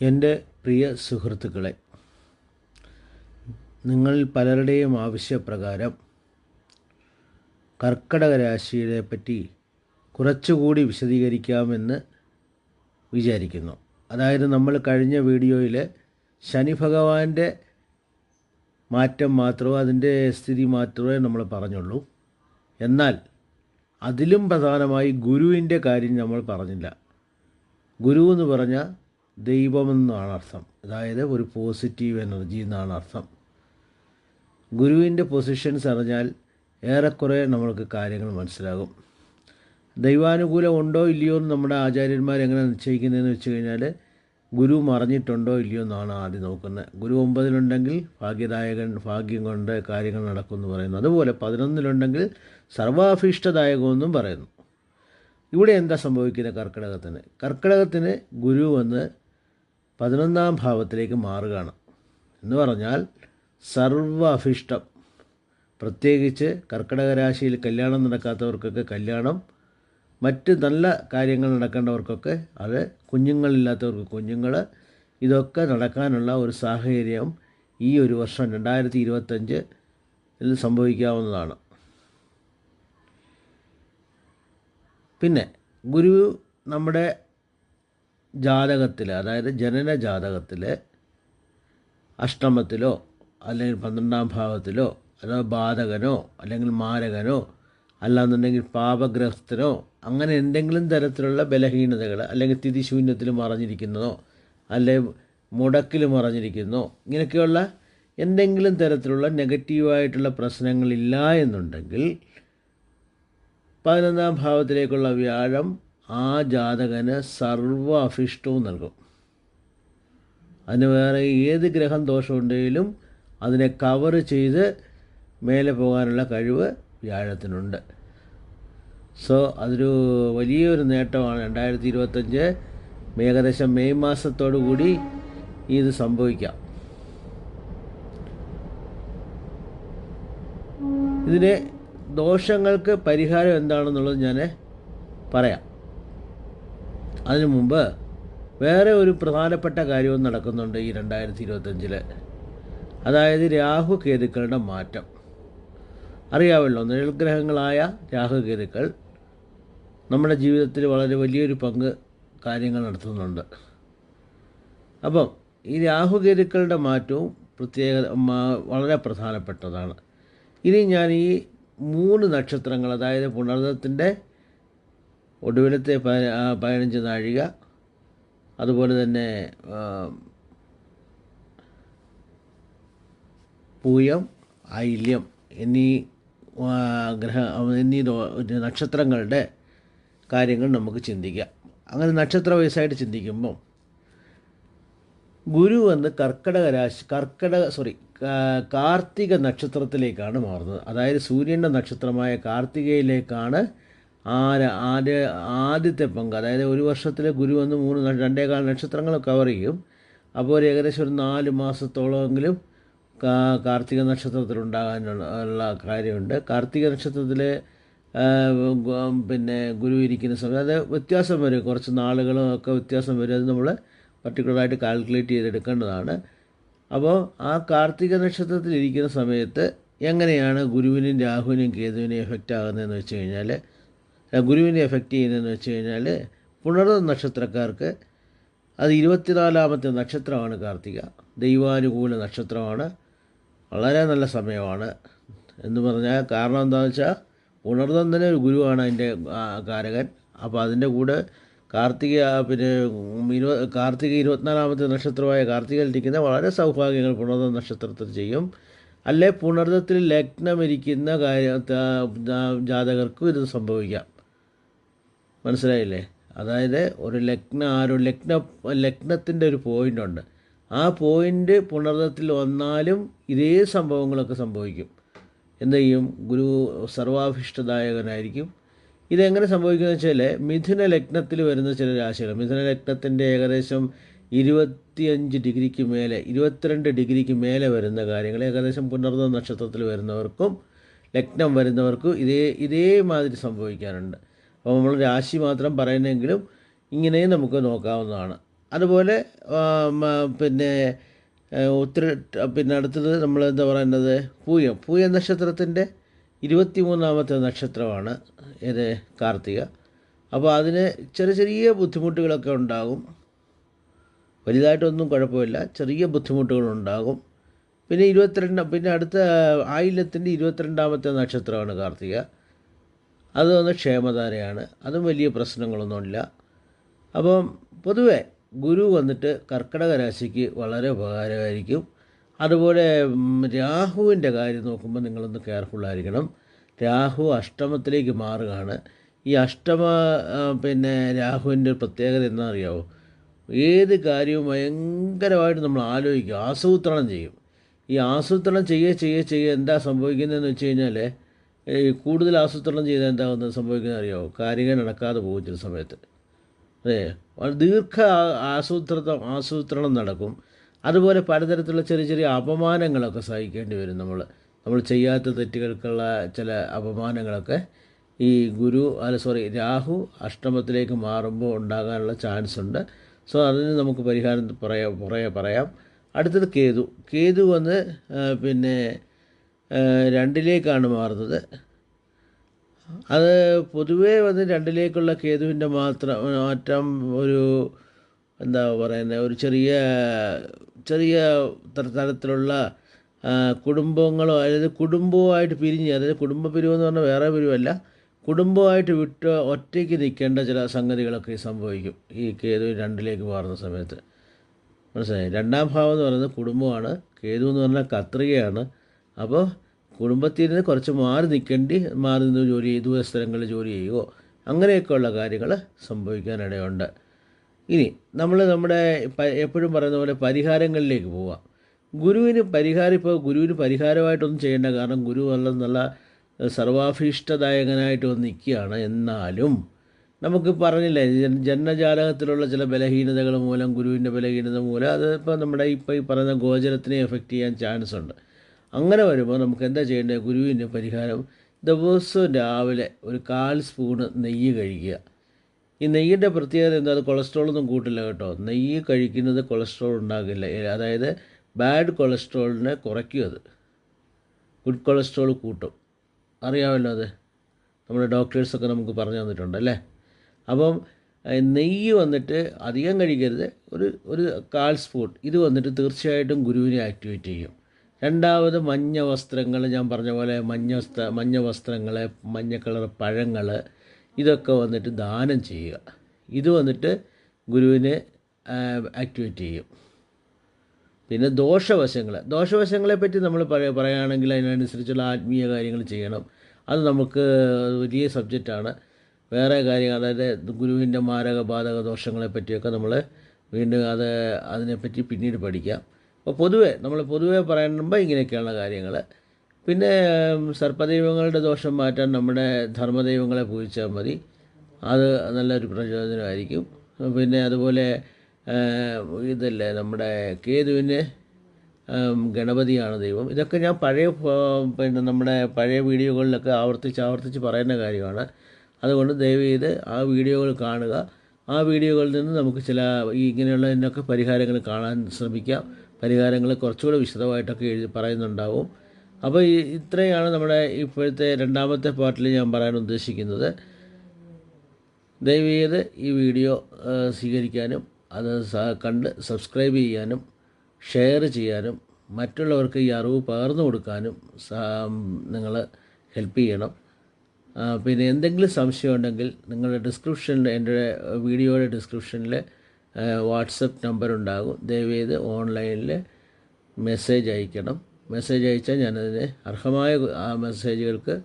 എന്റെ പ്രിയ സുഹൃത്തുക്കളെ നിങ്ങൾ പലരുടെയും ആവശ്യപ്രകാരം കർക്കടക രാശിയെ പറ്റി കുറച്ചുകൂടി വിശദീകരിക്കാമെന്ന് വിചാരിക്കുന്നു. അതായത് നമ്മൾ കഴിഞ്ഞ വീഡിയോയിൽ ശനി ഭഗവാന്റെ മാറ്റം മാത്രമോ അതിന്റെ സ്ഥിതി മാത്രമേ നമ്മൾ പറഞ്ഞുള്ളൂ. എന്നാൽ അതിലും പ്രധാനമായി ഗുരുവിന്റെ കാര്യം നമ്മൾ പറഞ്ഞില്ല. ഗുരു എന്ന് പറഞ്ഞാൽ ദൈവമെന്നാണ് അർത്ഥം അതായത് ഒരു പോസിറ്റീവ് എനർജി എന്നാണ് അർത്ഥം ഗുരുവിന്റെ പൊസിഷൻസ് അറിഞ്ഞാൽ ഏറെക്കുറെ നമ്മൾക്ക് കാര്യങ്ങൾ മനസ്സിലാകും. ദൈവാനുകൂലം ഉണ്ടോ ഇല്ലയോ എന്ന് നമ്മുടെ ആചാര്യന്മാർ എങ്ങനെ നിശ്ചയിക്കുന്നതെന്ന് വെച്ച് കഴിഞ്ഞാൽ ഗുരു മറിഞ്ഞിട്ടുണ്ടോ ഇല്ലയോ എന്നാണ് ആദ്യം നോക്കുന്നത്. ഗുരു ഒമ്പതിലുണ്ടെങ്കിൽ ഭാഗ്യദായകൻ ഭാഗ്യം കൊണ്ട് കാര്യങ്ങൾ നടക്കുമെന്ന് പറയുന്നു. അതുപോലെ പതിനൊന്നിലുണ്ടെങ്കിൽ സർവാഭീഷ്ടദായകമെന്നും പറയുന്നു. ഇവിടെ എന്താ സംഭവിക്കുന്നത് കർക്കിടകത്തിന്? കർക്കിടകത്തിന് ഗുരു വന്ന് പതിനൊന്നാം ഭാവത്തിലേക്ക് മാറുകയാണ്. എന്ന് പറഞ്ഞാൽ സർവ അഭിഷ്ടം പ്രത്യേകിച്ച് കർക്കിടക രാശിയിൽ കല്യാണം നടക്കാത്തവർക്കൊക്കെ കല്യാണം മറ്റ് നല്ല കാര്യങ്ങൾ നടക്കേണ്ടവർക്കൊക്കെ അത് കുഞ്ഞുങ്ങളില്ലാത്തവർക്ക് കുഞ്ഞുങ്ങൾ ഇതൊക്കെ നടക്കാനുള്ള ഒരു സാഹചര്യം ഈ ഒരു വർഷം രണ്ടായിരത്തി ഇരുപത്തഞ്ച് സംഭവിക്കാവുന്നതാണ്. പിന്നെ ഗുരു നമ്മുടെ ജാതകത്തിൽ അതായത് ജനന ജാതകത്തിൽ അഷ്ടമത്തിലോ അല്ലെങ്കിൽ പന്ത്രണ്ടാം ഭാവത്തിലോ അതോ ബാധകനോ അല്ലെങ്കിൽ മാരകനോ അല്ലാന്നുണ്ടെങ്കിൽ പാപഗ്രഹസ്ഥനോ അങ്ങനെ എന്തെങ്കിലും തരത്തിലുള്ള ബലഹീനതകൾ അല്ലെങ്കിൽ തിരിശൂന്യത്തിൽ മറഞ്ഞിരിക്കുന്നതോ അല്ലെ മുടക്കിൽ മറഞ്ഞിരിക്കുന്നോ ഇങ്ങനെയൊക്കെയുള്ള എന്തെങ്കിലും തരത്തിലുള്ള നെഗറ്റീവായിട്ടുള്ള പ്രശ്നങ്ങളില്ല എന്നുണ്ടെങ്കിൽ പതിനൊന്നാം ഭാവത്തിലേക്കുള്ള വ്യാഴം ആ ജാതകന് സർവ അഭിഷ്ടവും നൽകും. അതിന് വേറെ ഏത് ഗ്രഹം ദോഷമുണ്ടെങ്കിലും അതിനെ കവർ ചെയ്ത് മേലെ പോകാനുള്ള കഴിവ് വ്യാഴത്തിനുണ്ട്. സോ അതൊരു വലിയൊരു നേട്ടമാണ്. രണ്ടായിരത്തി ഇരുപത്തഞ്ച് ഏകദേശം മെയ് മാസത്തോടു കൂടി ഇത് സംഭവിക്കാം. ഇതിന് ദോഷങ്ങൾക്ക് പരിഹാരം എന്താണെന്നുള്ളത് ഞാൻ പറയാം. അതിനു മുമ്പ് വേറെ ഒരു പ്രധാനപ്പെട്ട കാര്യവും നടക്കുന്നുണ്ട് ഈ രണ്ടായിരത്തി ഇരുപത്തഞ്ചിൽ അതായത് രാഹു കേതുക്കളുടെ മാറ്റം. അറിയാമല്ലോ നിഴൽഗ്രഹങ്ങളായ രാഹുകേതുക്കൾ നമ്മുടെ ജീവിതത്തിൽ വളരെ വലിയൊരു പങ്ക് കാര്യങ്ങൾ നടത്തുന്നുണ്ട്. അപ്പം ഈ രാഹുകേതുക്കളുടെ മാറ്റവും പ്രത്യേക വളരെ പ്രധാനപ്പെട്ടതാണ്. ഇനി ഞാൻ ഈ മൂന്ന് നക്ഷത്രങ്ങൾ അതായത് പുണർദത്തിന്റെ ഒടുവിലത്തെ പതിനഞ്ച് നാഴിക. അതുപോലെ തന്നെ പൂയം ഐല്യം എന്നീ ഗ്രഹ എന്നീ നക്ഷത്രങ്ങളുടെ കാര്യങ്ങൾ നമുക്ക് ചിന്തിക്കാം. അങ്ങനെ നക്ഷത്ര വയസ്സായിട്ട് ചിന്തിക്കുമ്പം ഗുരു എന്ന് കർക്കടക രാശി കർക്കടക സോറി കാർത്തിക നക്ഷത്രത്തിലേക്കാണ് മാറുന്നത്. അതായത് സൂര്യന്റെ നക്ഷത്രമായ കാർത്തികയിലേക്കാണ് ആര് ആദ്യ ആദ്യത്തെ പങ്ക് അതായത് ഒരു വർഷത്തിലെ ഗുരു വന്ന് മൂന്ന് രണ്ടേകാൽ നക്ഷത്രങ്ങൾ കവർ ചെയ്യും. അപ്പോൾ ഒരു ഏകദേശം ഒരു നാല് മാസത്തോളമെങ്കിലും കാർത്തിക നക്ഷത്രത്തിൽ ഉണ്ടാകാനുള്ള കാര്യമുണ്ട്. കാർത്തിക നക്ഷത്രത്തിലെ പിന്നെ ഗുരു ഇരിക്കുന്ന സമയം അത് വ്യത്യാസം വരും. കുറച്ച് നാളുകളും ഒക്കെ വ്യത്യാസം വരും. അത് നമ്മൾ പർട്ടിക്കുലറായിട്ട് കാൽക്കുലേറ്റ് ചെയ്തെടുക്കേണ്ടതാണ്. അപ്പോൾ ആ കാർത്തിക നക്ഷത്രത്തിൽ ഇരിക്കുന്ന സമയത്ത് എങ്ങനെയാണ് ഗുരുവിനും രാഹുവിനും കേതുവിനും എഫക്റ്റ് ആകുന്നതെന്ന് വെച്ച് കഴിഞ്ഞാൽ ഗുരുവിനെ എഫക്റ്റ് ചെയ്യുന്നതെന്ന് വെച്ച് കഴിഞ്ഞാൽ പുണർന്ന നക്ഷത്രക്കാർക്ക് അത് ഇരുപത്തിനാലാമത്തെ നക്ഷത്രമാണ് കാർത്തിക. ദൈവാനുകൂല നക്ഷത്രമാണ്. വളരെ നല്ല സമയമാണ് എന്ന് പറഞ്ഞാൽ കാരണം എന്താണെന്ന് വെച്ചാൽ ഉണർന്നതിന് ഒരു ഗുരുവാണ് അതിന്റെ കാരകൻ. അപ്പോൾ അതിന്റെ കൂടെ കാർത്തിക പിന്നെ ഇരുപ കാർത്തിക ഇരുപത്തിനാലാമത്തെ നക്ഷത്രമായ കാർത്തികയിലിരിക്കുന്ന വളരെ സൗഭാഗ്യങ്ങൾ പുണർന്ന നക്ഷത്രത്തിൽ ചെയ്യും. അല്ലെ പുണർദത്തിൽ ലഗ്നം ഇരിക്കുന്ന കാര്യ ജാതകർക്കും ഇത് സംഭവിക്കാം. മനസ്സിലായില്ലേ? അതായത് ഒരു ലഗ്ന ആരോ ലഗ്ന ലഗ്നത്തിന്റെ ഒരു പോയിന്റുണ്ട് ആ പോയിന്റ് പുനർദത്തിൽ വന്നാലും ഇതേ സംഭവങ്ങളൊക്കെ സംഭവിക്കും. എന്ത് ചെയ്യും? ഗുരു സർവാഭിഷ്ടദായകനായിരിക്കും. ഇതെങ്ങനെ സംഭവിക്കുന്നത് വെച്ചാൽ മിഥുന ലഗ്നത്തിൽ വരുന്ന ചില രാശികൾ. മിഥുന ലഗ്നത്തിന്റെ ഏകദേശം ഇരുപത്തിയഞ്ച് ഡിഗ്രിക്ക് മേലെ ഇരുപത്തിരണ്ട് ഡിഗ്രിക്ക് മേലെ വരുന്ന കാര്യങ്ങൾ ഏകദേശം പുനർദ നക്ഷത്രത്തിൽ വരുന്നവർക്കും ലഗ്നം വരുന്നവർക്കും ഇതേ ഇതേമാതിരി സംഭവിക്കാറുണ്ട്. അപ്പോൾ നമ്മൾ രാശി മാത്രം പറയുന്നെങ്കിലും ഇങ്ങനെയും നമുക്ക് നോക്കാവുന്നതാണ്. അതുപോലെ പിന്നെ ഒത്തിരി പിന്നെ അടുത്തത് നമ്മൾ എന്താ പറയുന്നത്? പൂയം. പൂയ നക്ഷത്രത്തിന്റെ ഇരുപത്തി മൂന്നാമത്തെ നക്ഷത്രമാണ് ഇത് കാർത്തിക. അപ്പോൾ അതിന് ചെറിയ ചെറിയ ബുദ്ധിമുട്ടുകളൊക്കെ ഉണ്ടാകും. വലുതായിട്ടൊന്നും കുഴപ്പമില്ല. ചെറിയ ബുദ്ധിമുട്ടുകളുണ്ടാകും പിന്നെ ഇരുപത്തിരണ്ട് പിന്നെ അടുത്ത ആയില്യത്തിന്റെ ഇരുപത്തിരണ്ടാമത്തെ നക്ഷത്രമാണ് കാർത്തിക. അത് വന്ന് ക്ഷേമധാരയാണ്. അതും വലിയ പ്രശ്നങ്ങളൊന്നുമില്ല. അപ്പം പൊതുവേ ഗുരു വന്നിട്ട് കർക്കിടക രാശിക്ക് വളരെ ഉപകാരമായിരിക്കും. അതുപോലെ രാഹുവിന്റെ കാര്യം നോക്കുമ്പോൾ നിങ്ങളൊന്ന് കെയർഫുള്ളായിരിക്കണം രാഹു അഷ്ടമത്തിലേക്ക് മാറുകയാണ്. ഈ അഷ്ടമ പിന്നെ രാഹുവിന്റെ പ്രത്യേകത എന്താ അറിയാമോ ഏത് കാര്യവും ഭയങ്കരമായിട്ട് നമ്മൾ ആലോചിക്കും. ആസൂത്രണം ചെയ്യും. ഈ ആസൂത്രണം ചെയ്യേ ചെയ്യേ ചെയ്യേ എന്താ സംഭവിക്കുന്നതെന്ന് വെച്ച് കഴിഞ്ഞാൽ കൂടുതൽ ആസൂത്രണം ചെയ്താൽ എന്താകുന്നത് സംഭവിക്കുന്നത് അറിയാമോ കാര്യങ്ങൾ നടക്കാതെ പോകും ചില സമയത്ത്. അതെ? ദീർഘ ആസൂത്രണം ആസൂത്രണം നടക്കും. അതുപോലെ പലതരത്തിലുള്ള ചെറിയ ചെറിയ അപമാനങ്ങളൊക്കെ സഹിക്കേണ്ടി വരും നമ്മൾ. നമ്മൾ ചെയ്യാത്ത തെറ്റുകൾക്കുള്ള ചില അപമാനങ്ങളൊക്കെ ഈ ഗുരു അല്ല സോറി രാഹു അഷ്ടമത്തിലേക്ക് മാറുമ്പോൾ ഉണ്ടാകാനുള്ള ചാൻസ് ഉണ്ട്. സോ അതിന് നമുക്ക് പരിഹാരം പറയാം പറയാം അടുത്തത് കേതു. കേതു വന്ന് പിന്നെ രണ്ടിലേക്കാണ് മാറുന്നത്. അത് പൊതുവേ വന്ന് രണ്ടിലേക്കുള്ള കേതുവിന്റെ മാത്രം മാറ്റം ഒരു എന്താ പറയുന്നത് ഒരു ചെറിയ ചെറിയ തര- തരത്തിലുള്ള കുടുംബങ്ങളോ അതായത് കുടുംബവുമായിട്ട് പിരിഞ്ഞ് അതായത് കുടുംബ പിരിവെന്ന് പറഞ്ഞാൽ വേറെ പിരിവല്ല കുടുംബമായിട്ട് വിട്ട് ഒറ്റയ്ക്ക് നിൽക്കേണ്ട ചില സംഗതികളൊക്കെ സംഭവിക്കും ഈ കേതു രണ്ടിലേക്ക് മാറുന്ന സമയത്ത്. മനസ്സിലായി? രണ്ടാം ഭാവം എന്ന് പറയുന്നത് കുടുംബമാണ് കേതു എന്ന് പറഞ്ഞാൽ കത്രികയാണ്. അപ്പോൾ കുടുംബത്തിൽ നിന്ന് കുറച്ച് മാറി നിൽക്കേണ്ടി മാറി നിന്ന് ജോലി ചെയ്തു ദൂര സ്ഥലങ്ങളിൽ ജോലി ചെയ്യുകയോ അങ്ങനെയൊക്കെയുള്ള കാര്യങ്ങൾ സംഭവിക്കാനിടയുണ്ട്. ഇനി നമ്മൾ നമ്മുടെ എപ്പോഴും പറയുന്ന പോലെ പരിഹാരങ്ങളിലേക്ക് പോവാം. ഗുരുവിന് പരിഹാരം ഇപ്പോൾ ഗുരുവിന് പരിഹാരമായിട്ടൊന്നും ചെയ്യേണ്ട കാരണം ഗുരു നല്ല നല്ല സർവാഭീഷ്ടദായകനായിട്ട് വന്ന് നിൽക്കുകയാണ്. എന്നാലും നമുക്ക് പറഞ്ഞില്ലേ ജന്മജാലകത്തിലുള്ള ചില ബലഹീനതകൾ മൂലം ഗുരുവിന്റെ ബലഹീനത മൂലം അത് ഇപ്പോൾ നമ്മുടെ ഇപ്പോൾ ഈ പറയുന്ന ഗോചരത്തിനെ എഫക്റ്റ് ചെയ്യാൻ ചാൻസ് ഉണ്ട് അങ്ങനെ വരുമ്പോൾ നമുക്ക് എന്താ ചെയ്യേണ്ടത്? ഗുരുവിന്റെ പരിഹാരം. ദിവസവും രാവിലെ ഒരു കാൽ സ്പൂണ് നെയ്യ് കഴിക്കുക. ഈ നെയ്യിന്റെ പ്രത്യേകത എന്താ? അത് കൊളസ്ട്രോളൊന്നും കൂട്ടില്ല കേട്ടോ. നെയ്യ് കഴിക്കുന്നത് കൊളസ്ട്രോൾ ഉണ്ടാകില്ല. അതായത് ബാഡ് കൊളസ്ട്രോളിനെ കുറയ്ക്കും അത്. ഗുഡ് കൊളസ്ട്രോൾ കൂട്ടും. അറിയാമല്ലോ അത്? നമ്മുടെ ഡോക്ടേഴ്സൊക്കെ നമുക്ക് പറഞ്ഞു തന്നിട്ടുണ്ട് അല്ലേ? അപ്പം നെയ്യ് വന്നിട്ട് അധികം കഴിക്കരുത്. ഒരു ഒരു കാൽ സ്പൂൺ. ഇത് വന്നിട്ട് തീർച്ചയായിട്ടും ഗുരുവിനെ ആക്ടിവേറ്റ് ചെയ്യും. രണ്ടാമത് മഞ്ഞ വസ്ത്രങ്ങൾ ഞാൻ പറഞ്ഞ പോലെ മഞ്ഞ വസ്ത്ര മഞ്ഞ വസ്ത്രങ്ങൾ മഞ്ഞ കളർ പഴങ്ങൾ ഇതൊക്കെ വന്നിട്ട് ദാനം ചെയ്യുക. ഇത് വന്നിട്ട് ഗുരുവിനെ ആക്ടിവേറ്റ് ചെയ്യും. പിന്നെ ദോഷവശങ്ങൾ ദോഷവശങ്ങളെ. പറ്റി നമ്മൾ പറയ പറയുകയാണെങ്കിൽ അതിനനുസരിച്ചുള്ള ആത്മീയ കാര്യങ്ങൾ ചെയ്യണം. അത് നമുക്ക് വലിയ സബ്ജക്റ്റാണ് വേറെ കാര്യങ്ങൾ അതായത് ഗുരുവിന്റെ മാരക ബാധക ദോഷങ്ങളെ പറ്റിയൊക്കെ നമ്മൾ വീണ്ടും അത് അതിനെപ്പറ്റി പിന്നീട് പഠിക്കാം. അപ്പോൾ പൊതുവെ നമ്മൾ പൊതുവെ പറയുമ്പോൾ ഇങ്ങനെയൊക്കെയുള്ള കാര്യങ്ങൾ പിന്നെ സർപ്പദൈവങ്ങളുടെ ദോഷം മാറ്റാൻ നമ്മുടെ ധർമ്മദൈവങ്ങളെ പൂജിച്ചാൽ മതി. അത് നല്ലൊരു പ്രചോദനമായിരിക്കും. പിന്നെ അതുപോലെ ഇതല്ലേ നമ്മുടെ കേതുവിന് ഗണപതിയാണ് ദൈവം. ഇതൊക്കെ ഞാൻ പഴയ പിന്നെ നമ്മുടെ പഴയ വീഡിയോകളിലൊക്കെ ആവർത്തിച്ച് ആവർത്തിച്ച് പറയുന്ന കാര്യമാണ്. അതുകൊണ്ട് ദയവ് ചെയ്ത് ആ വീഡിയോകൾ കാണുക. ആ വീഡിയോകളിൽ നിന്ന് നമുക്ക് ചില ഇങ്ങനെയുള്ളതിനൊക്കെ പരിഹാരങ്ങൾ കാണാൻ ശ്രമിക്കാം. പരിഹാരങ്ങൾ കുറച്ചുകൂടെ വിശദമായിട്ടൊക്കെ എഴുതി പറയുന്നുണ്ടാവും. അപ്പോൾ ഇത്രയാണ് നമ്മുടെ ഇപ്പോഴത്തെ രണ്ടാമത്തെ പാർട്ടിൽ ഞാൻ പറയാൻ ഉദ്ദേശിക്കുന്നത്. ദയവീത് ഈ വീഡിയോ സ്വീകരിക്കാനും അത് കണ്ട് സബ്സ്ക്രൈബ് ചെയ്യാനും ഷെയർ ചെയ്യാനും മറ്റുള്ളവർക്ക് ഈ അറിവ് പകർന്നു കൊടുക്കാനും നിങ്ങൾ ഹെൽപ്പ് ചെയ്യണം. പിന്നെ എന്തെങ്കിലും സംശയം ഉണ്ടെങ്കിൽ നിങ്ങളുടെ ഡിസ്ക്രിപ്ഷനിൽ എന്റെ വീഡിയോയുടെ ഡിസ്ക്രിപ്ഷനിൽ വാട്സപ്പ് നമ്പർ ഉണ്ടാകും ദയവേത് ഓൺലൈനിൽ മെസ്സേജ് അയക്കണം. മെസ്സേജ് അയച്ചാൽ ഞാനതിന് അർഹമായ ആ മെസ്സേജുകൾക്ക്